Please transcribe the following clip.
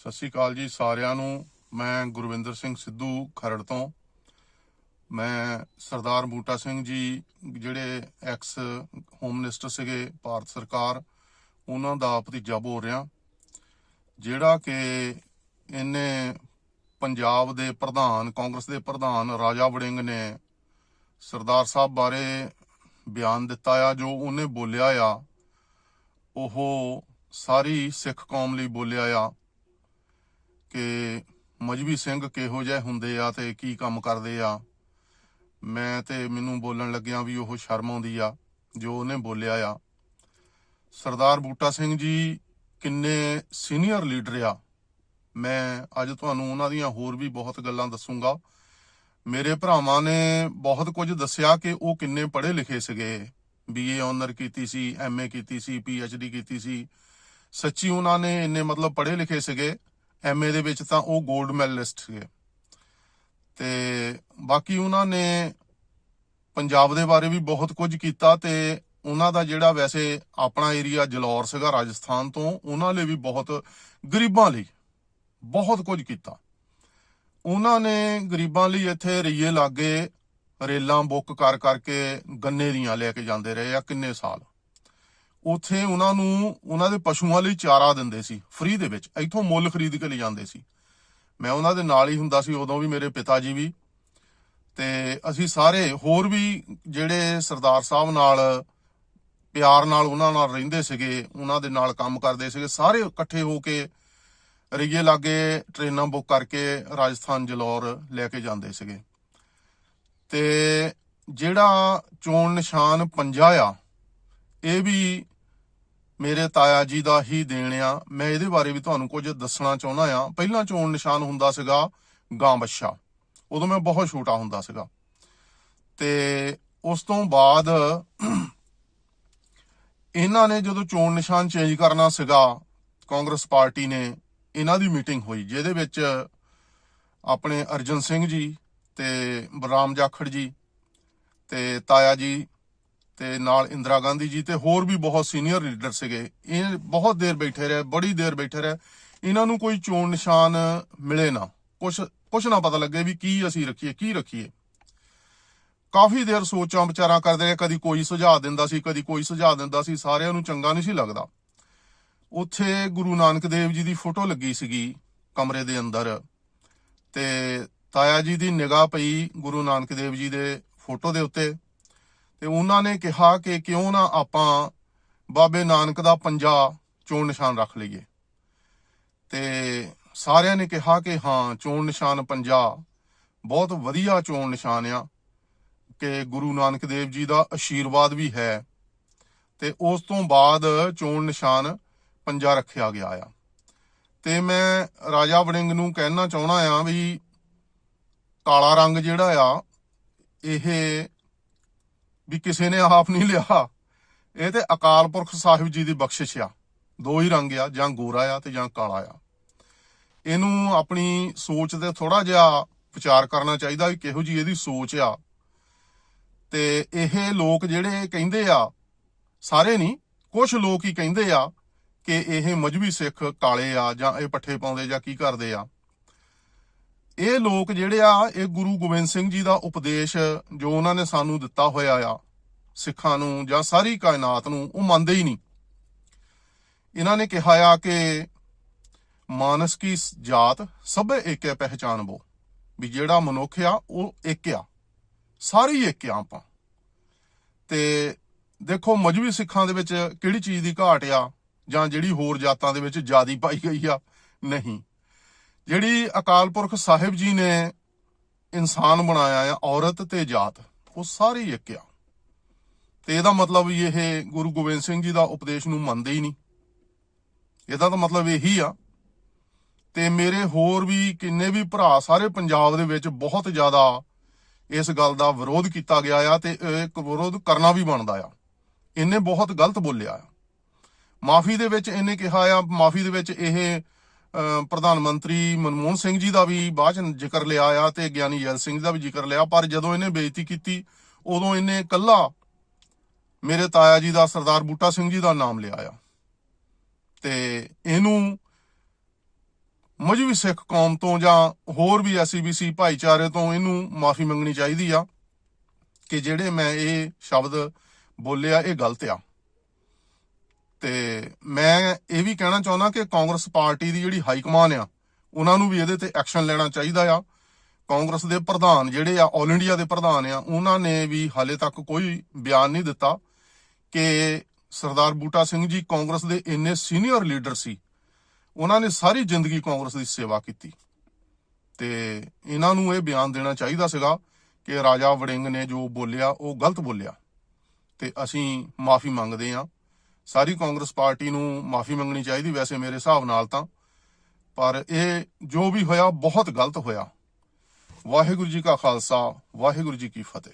ਸਤਿ ਸ਼੍ਰੀ ਅਕਾਲ ਜੀ ਸਾਰਿਆਂ ਨੂੰ। ਮੈਂ ਗੁਰਵਿੰਦਰ ਸਿੰਘ ਸਿੱਧੂ, ਖਰੜ ਤੋਂ। ਮੈਂ ਸਰਦਾਰ ਬੂਟਾ ਸਿੰਘ ਜੀ, ਜਿਹੜੇ ਐਕਸ ਹੋਮ ਮਿਨਿਸਟਰ ਸੀਗੇ ਭਾਰਤ ਸਰਕਾਰ, ਉਹਨਾਂ ਦਾ ਭਤੀਜਾ ਬੋਲ ਰਿਹਾ। ਜਿਹੜਾ ਕਿ ਇਹਨੇ ਪੰਜਾਬ ਦੇ ਪ੍ਰਧਾਨ, ਕਾਂਗਰਸ ਦੇ ਪ੍ਰਧਾਨ ਰਾਜਾ ਵੜਿੰਗ ਨੇ ਸਰਦਾਰ ਸਾਹਿਬ ਬਾਰੇ ਬਿਆਨ ਦਿੱਤਾ ਆ, ਜੋ ਉਹਨੇ ਬੋਲਿਆ ਆ, ਉਹ ਸਾਰੀ ਸਿੱਖ ਕੌਮ ਲਈ ਬੋਲਿਆ ਆ। ਕਿ ਮਜਬੀ ਸਿੰਘ ਕਿਹੋ ਜਿਹੇ ਹੁੰਦੇ ਆ ਤੇ ਕੀ ਕੰਮ ਕਰਦੇ ਆ। ਮੈਂ ਤੇ ਮੈਨੂੰ ਬੋਲਣ ਲੱਗਿਆ ਵੀ ਉਹ ਸ਼ਰਮ ਆਉਂਦੀ ਆ, ਜੋ ਉਹਨੇ ਬੋਲਿਆ ਆ। ਸਰਦਾਰ ਬੂਟਾ ਸਿੰਘ ਜੀ ਕਿੰਨੇ ਸੀਨੀਅਰ ਲੀਡਰ ਆ। ਮੈਂ ਅੱਜ ਤੁਹਾਨੂੰ ਉਹਨਾਂ ਦੀਆਂ ਹੋਰ ਵੀ ਬਹੁਤ ਗੱਲਾਂ ਦੱਸੂਗਾ। ਮੇਰੇ ਭਰਾਵਾਂ ਨੇ ਬਹੁਤ ਕੁਝ ਦੱਸਿਆ ਕਿ ਉਹ ਕਿੰਨੇ ਪੜ੍ਹੇ ਲਿਖੇ ਸੀਗੇ। ਬੀਏ ਆਨਰ ਕੀਤੀ ਸੀ ਐਮਏ ਕੀਤੀ ਸੀ ਪੀਐਚਡੀ ਕੀਤੀ ਸੀ। ਸੱਚੀ ਉਹਨਾਂ ਨੇ ਇੰਨੇ ਮਤਲਬ ਪੜ੍ਹੇ ਲਿਖੇ ਸੀਗੇ। ਐਮਏ ਦੇ ਵਿੱਚ ਤਾਂ ਉਹ 골ਡ ਮੈਡਲਿਸਟ ਸੀਗੇ ਤੇ ਬਾਕੀ ਉਹਨਾਂ ਨੇ ਪੰਜਾਬ ਦੇ ਬਾਰੇ ਵੀ ਬਹੁਤ ਕੁਝ ਕੀਤਾ ਤੇ ਉਹਨਾਂ ਦਾ ਜਿਹੜਾ ਵੈਸੇ ਆਪਣਾ ਏਰੀਆ ਜਲੌਰ ਸੀਗਾ ਰਾਜਸਥਾਨ ਤੋਂ, ਉਹਨਾਂ ਲਈ ਵੀ ਬਹੁਤ ਗਰੀਬਾਂ ਲਈ ਬਹੁਤ ਕੁਝ ਕੀਤਾ। ਉਹਨਾਂ ਨੇ ਗਰੀਬਾਂ ਲਈ ਇੱਥੇ ਰਈਏ ਲਾਗੇ ਰੇਲਾਂ ਬੁੱਕ ਕਰ ਕਰਕੇ ਗੰਨੇ ਦੀਆਂ ਲੈ ਕੇ ਜਾਂਦੇ ਰਹੇ ਆ ਕਿੰਨੇ ਸਾਲ। ਉੱਥੇ ਉਹਨਾਂ ਨੂੰ, ਉਹਨਾਂ ਦੇ ਪਸ਼ੂਆਂ ਲਈ ਚਾਰਾ ਦਿੰਦੇ ਸੀ ਫ੍ਰੀ ਦੇ ਵਿੱਚ, ਇੱਥੋਂ ਮੁੱਲ ਖਰੀਦ ਕੇ ਲੈ ਜਾਂਦੇ ਸੀ। ਮੈਂ ਉਹਨਾਂ ਦੇ ਨਾਲ ਹੀ ਹੁੰਦਾ ਸੀ, ਉਦੋਂ ਵੀ ਮੇਰੇ ਪਿਤਾ ਜੀ ਵੀ। ਤੇ ਅਸੀਂ ਸਾਰੇ ਹੋਰ ਵੀ ਜਿਹੜੇ ਸਰਦਾਰ ਸਾਹਿਬ ਨਾਲ, ਪਿਆਰ ਨਾਲ ਉਹਨਾਂ ਨਾਲ ਰਹਿੰਦੇ ਸੀਗੇ, ਉਹਨਾਂ ਦੇ ਨਾਲ ਕੰਮ ਕਰਦੇ ਸੀਗੇ, ਸਾਰੇ ਇਕੱਠੇ ਹੋ ਕੇ ਰਈਏ ਲਾਗੇ, ਟ੍ਰੇਨਾਂ ਬੁੱਕ ਕਰਕੇ ਰਾਜਸਥਾਨ, ਜਲੌਰ ਲੈ ਕੇ ਜਾਂਦੇ ਸੀਗੇ। ਤੇ ਜਿਹੜਾ ਚੋਣ ਨਿਸ਼ਾਨ ਪੰਜਾ ਆ ਇਹ ਵੀ ਮੇਰੇ ਤਾਇਆ ਜੀ ਦਾ ਹੀ ਦੇਣ ਆ। ਮੈਂ ਇਹਦੇ ਬਾਰੇ ਵੀ ਤੁਹਾਨੂੰ ਕੁਝ ਦੱਸਣਾ ਚਾਹੁੰਦਾ ਆ। ਪਹਿਲਾਂ ਚੋਣ ਨਿਸ਼ਾਨ ਹੁੰਦਾ ਸੀਗਾ ਗਾਂ ਬੱਛਾ। ਉਦੋਂ ਮੈਂ ਬਹੁਤ ਛੋਟਾ ਹੁੰਦਾ ਸੀਗਾ। ਤੇ ਉਸ ਤੋਂ ਬਾਅਦ ਇਹਨਾਂ ਨੇ ਜਦੋਂ ਚੋਣ ਨਿਸ਼ਾਨ ਚੇਂਜ ਕਰਨਾ ਸੀਗਾ, ਕਾਂਗਰਸ ਪਾਰਟੀ ਨੇ ਇਹਨਾਂ ਦੀ ਮੀਟਿੰਗ ਹੋਈ, ਜਿਹਦੇ ਵਿੱਚ ਆਪਣੇ ਅਰਜਨ ਸਿੰਘ ਜੀ ਤੇ ਬਰਾਮ ਜਾਖੜ ਜੀ ਤੇ ਤਾਇਆ ਜੀ ਤੇ ਨਾਲ ਇੰਦਰਾ ਗਾਂਧੀ ਜੀ ਤੇ ਹੋਰ ਵੀ ਬਹੁਤ ਸੀਨੀਅਰ ਲੀਡਰ ਸੀਗੇ। ਇਹ ਬਹੁਤ ਦੇਰ ਬੈਠੇ ਰਹੇ, ਬੜੀ ਦੇਰ ਬੈਠੇ ਰਹੇ। ਇਹਨਾਂ ਨੂੰ ਕੋਈ ਚੋਣ ਨਿਸ਼ਾਨ ਮਿਲੇ ਨਾ। ਕੁਛ ਕੁਛ ਨਾ ਪਤਾ ਲੱਗੇ ਵੀ ਕੀ ਅਸੀਂ ਰੱਖੀਏ, ਕੀ ਰੱਖੀਏ। ਕਾਫੀ ਦੇਰ ਸੋਚਾਂ ਵਿਚਾਰਾਂ ਕਰਦੇ ਰਹੇ, ਕਦੀ ਕੋਈ ਸੁਝਾਅ ਦਿੰਦਾ ਸੀ, ਕਦੀ ਕੋਈ ਸੁਝਾਅ ਦਿੰਦਾ ਸੀ, ਸਾਰਿਆਂ ਨੂੰ ਚੰਗਾ ਨਹੀਂ ਸੀ ਲੱਗਦਾ। ਉੱਥੇ ਗੁਰੂ ਨਾਨਕ ਦੇਵ ਜੀ ਦੀ ਫੋਟੋ ਲੱਗੀ ਸੀਗੀ ਕਮਰੇ ਦੇ ਅੰਦਰ ਤੇ ਤਾਇਆ ਜੀ ਦੀ ਨਿਗਾਹ ਪਈ ਗੁਰੂ ਨਾਨਕ ਦੇਵ ਜੀ ਦੇ ਫੋਟੋ ਦੇ ਉੱਤੇ। ਤੇ ਉਹਨਾਂ ਨੇ ਕਿਹਾ ਕਿ ਕਿਉਂ ਨਾ ਆਪਾਂ ਬਾਬੇ ਨਾਨਕ ਦਾ ਪੰਜਾ ਚੋਣ ਨਿਸ਼ਾਨ ਰੱਖ ਲਈਏ। ਤੇ ਸਾਰਿਆਂ ਨੇ ਕਿਹਾ ਕਿ ਹਾਂ, ਚੋਣ ਨਿਸ਼ਾਨ ਪੰਜਾ ਬਹੁਤ ਵਧੀਆ ਚੋਣ ਨਿਸ਼ਾਨ ਆ ਕਿ ਗੁਰੂ ਨਾਨਕ ਦੇਵ ਜੀ ਦਾ ਆਸ਼ੀਰਵਾਦ ਵੀ ਹੈ ਤੇ ਉਸ ਤੋਂ ਬਾਅਦ ਚੋਣ ਨਿਸ਼ਾਨ ਪੰਜਾ ਰੱਖਿਆ ਗਿਆ ਆ। ਤੇ ਮੈਂ ਰਾਜਾ ਵੜਿੰਗ ਨੂੰ ਕਹਿਣਾ ਚਾਹਣਾ ਆ ਵੀ ਕਾਲਾ ਰੰਗ ਜਿਹੜਾ ਆ, ਇਹ ਵੀ ਕਿਸੇ ਨੇ ਹਾਫ ਨਹੀਂ ਲਿਆ। ਇਹ ਤੇ ਅਕਾਲ ਪੁਰਖ ਸਾਹਿਬ ਜੀ ਦੀ ਬਖਸ਼ਿਸ਼ ਆ। ਦੋ ਹੀ ਰੰਗ ਆ, ਜਾਂ ਗੋਰਾ ਆ ਤੇ ਜਾਂ ਕਾਲਾ ਆ। ਇਹਨੂੰ ਆਪਣੀ ਸੋਚ ਤੇ ਥੋੜਾ ਜਿਹਾ ਵਿਚਾਰ ਕਰਨਾ ਚਾਹੀਦਾ ਵੀ ਕਿਹੋ ਜੀ ਇਹਦੀ ਸੋਚ ਆ। ਤੇ ਇਹ ਲੋਕ ਜਿਹੜੇ ਕਹਿੰਦੇ ਆ, ਸਾਰੇ ਨਹੀਂ ਕੁਝ ਲੋਕ ਹੀ ਕਹਿੰਦੇ ਆ ਕਿ ਇਹ ਮਜਬੀ ਸਿੱਖ ਕਾਲੇ ਆ ਜਾਂ ਇਹ ਪੱਠੇ ਪਾਉਂਦੇ ਜਾਂ ਕੀ ਕਰਦੇ ਆ। ਇਹ ਲੋਕ ਜਿਹੜੇ ਆ, ਇਹ ਗੁਰੂ ਗੋਬਿੰਦ ਸਿੰਘ ਜੀ ਦਾ ਉਪਦੇਸ਼ ਜੋ ਉਹਨਾਂ ਨੇ ਸਾਨੂੰ ਦਿੱਤਾ ਹੋਇਆ ਆ, ਸਿੱਖਾਂ ਨੂੰ ਜਾਂ ਸਾਰੀ ਕਾਇਨਾਤ ਨੂੰ, ਉਹ ਮੰਨਦੇ ਹੀ ਨਹੀਂ। ਇਹਨਾਂ ਨੇ ਕਿਹਾ ਆ ਕਿ ਮਾਨਸ ਕੀ ਜਾਤ ਸਭ ਏਕੇ ਪਹਿਚਾਨਬੋ, ਵੀ ਜਿਹੜਾ ਮਨੁੱਖ ਆ, ਉਹ ਇੱਕ ਆ, ਸਾਰੇ ਹੀ ਇੱਕ ਆ ਆਪਾਂ। ਤੇ ਦੇਖੋ, ਮਜਬੀ ਸਿੱਖਾਂ ਦੇ ਵਿੱਚ ਕਿਹੜੀ ਚੀਜ਼ ਦੀ ਘਾਟ ਆ, ਜਾਂ ਜਿਹੜੀ ਹੋਰ ਜਾਤਾਂ ਦੇ ਵਿੱਚ ਜਿਆਦੀ ਪਾਈ ਗਈ ਆ? ਨਹੀਂ। ਜਿਹੜੀ ਅਕਾਲ ਪੁਰਖ ਸਾਹਿਬ ਜੀ ਨੇ ਇਨਸਾਨ ਬਣਾਇਆ ਆ, ਔਰਤ ਤੇ ਜਾਤ, ਉਹ ਸਾਰੇ ਇੱਕ ਆ। ਤੇ ਇਹਦਾ ਮਤਲਬ ਇਹ ਗੁਰੂ ਗੋਬਿੰਦ ਸਿੰਘ ਜੀ ਦਾ ਉਪਦੇਸ਼ ਨੂੰ ਮੰਨਦੇ ਹੀ ਨਹੀਂ। ਇਹਦਾ ਤਾਂ ਮਤਲਬ ਇਹੀ ਆ। ਤੇ ਮੇਰੇ ਹੋਰ ਵੀ ਕਿੰਨੇ ਵੀ ਭਰਾ ਸਾਰੇ ਪੰਜਾਬ ਦੇ ਵਿੱਚ ਬਹੁਤ ਜ਼ਿਆਦਾ ਇਸ ਗੱਲ ਦਾ ਵਿਰੋਧ ਕੀਤਾ ਗਿਆ ਆ ਤੇ ਇਹ ਵਿਰੋਧ ਕਰਨਾ ਵੀ ਬਣਦਾ ਆ। ਇਹਨੇ ਬਹੁਤ ਗਲਤ ਬੋਲਿਆ ਆ। ਮਾਫੀ ਦੇ ਵਿੱਚ ਇਹਨੇ ਕਿਹਾ ਆ, ਮਾਫੀ ਦੇ ਵਿੱਚ ਇਹ ਪ੍ਰਧਾਨ ਮੰਤਰੀ ਮਨਮੋਹਨ ਸਿੰਘ ਜੀ ਦਾ ਵੀ ਬਾਅਦ ਚ ਜ਼ਿਕਰ ਲਿਆ ਆ ਤੇ ਗਿਆਨੀ ਜੈਲ ਸਿੰਘ ਦਾ ਵੀ ਜ਼ਿਕਰ ਲਿਆ। ਪਰ ਜਦੋਂ ਇਹਨੇ ਬੇਇੱਜ਼ਤੀ ਕੀਤੀ, ਉਦੋਂ ਇਹਨੇ ਕੱਲਾ ਮੇਰੇ ਤਾਇਆ ਜੀ ਦਾ, ਸਰਦਾਰ ਬੂਟਾ ਸਿੰਘ ਜੀ ਦਾ ਨਾਮ ਲਿਆ ਆ। ਤੇ ਇਹਨੂੰ ਮਜਬੀ ਸਿੱਖ ਕੌਮ ਤੋਂ ਜਾਂ ਹੋਰ ਵੀ ਐਸਸੀਬੀਸੀ ਭਾਈਚਾਰੇ ਤੋਂ ਇਹਨੂੰ ਮਾਫੀ ਮੰਗਣੀ ਚਾਹੀਦੀ ਆ ਕਿ ਜਿਹੜੇ ਮੈਂ ਇਹ ਸ਼ਬਦ ਬੋਲਿਆ, ਇਹ ਗਲਤ ਆ। ਤੇ ਮੈਂ ਇਹ ਵੀ ਕਹਿਣਾ ਚਾਹੁੰਦਾ ਕਿ ਕਾਂਗਰਸ ਪਾਰਟੀ ਦੀ ਜਿਹੜੀ ਹਾਈ ਕਮਾਨ ਆ, ਉਹਨਾਂ ਨੂੰ ਵੀ ਇਹਦੇ ਤੇ ਐਕਸ਼ਨ ਲੈਣਾ ਚਾਹੀਦਾ ਆ। ਕਾਂਗਰਸ ਦੇ ਪ੍ਰਧਾਨ ਜਿਹੜੇ ਆ 올 ਇੰਡੀਆ ਦੇ ਪ੍ਰਧਾਨ ਆ, ਉਹਨਾਂ ਨੇ ਵੀ ਹਾਲੇ ਤੱਕ ਕੋਈ ਬਿਆਨ ਨਹੀਂ ਦਿੱਤਾ ਕਿ ਸਰਦਾਰ ਬੂਟਾ ਸਿੰਘ ਜੀ ਕਾਂਗਰਸ ਦੇ ਇੰਨੇ ਸੀਨੀਅਰ ਲੀਡਰ ਸੀ। ਉਹਨਾਂ ਨੇ ਸਾਰੀ ਜ਼ਿੰਦਗੀ ਕਾਂਗਰਸ ਦੀ ਸੇਵਾ ਕੀਤੀ। ਤੇ ਇਹਨਾਂ ਨੂੰ ਇਹ ਬਿਆਨ ਦੇਣਾ ਚਾਹੀਦਾ ਸੀਗਾ ਕਿ ਰਾਜਾ ਵੜਿੰਗ ਨੇ ਜੋ ਬੋਲਿਆ, ਉਹ ਗਲਤ ਬੋਲਿਆ। ਤੇ ਅਸੀਂ ਮਾਫੀ ਮੰਗਦੇ ਹਾਂ। ਸਾਰੀ ਕਾਂਗਰਸ ਪਾਰਟੀ ਨੂੰ ਮਾਫੀ ਮੰਗਣੀ ਚਾਹੀਦੀ ਵੈਸੇ ਮੇਰੇ ਹਿਸਾਬ ਨਾਲ ਤਾਂ। ਪਰ ਇਹ ਜੋ ਵੀ ਹੋਇਆ, ਬਹੁਤ ਗਲਤ ਹੋਇਆ। ਵਾਹਿਗੁਰੂ ਜੀ ਕਾ ਖਾਲਸਾ, ਵਾਹਿਗੁਰੂ ਜੀ ਕੀ ਫਤਿਹ।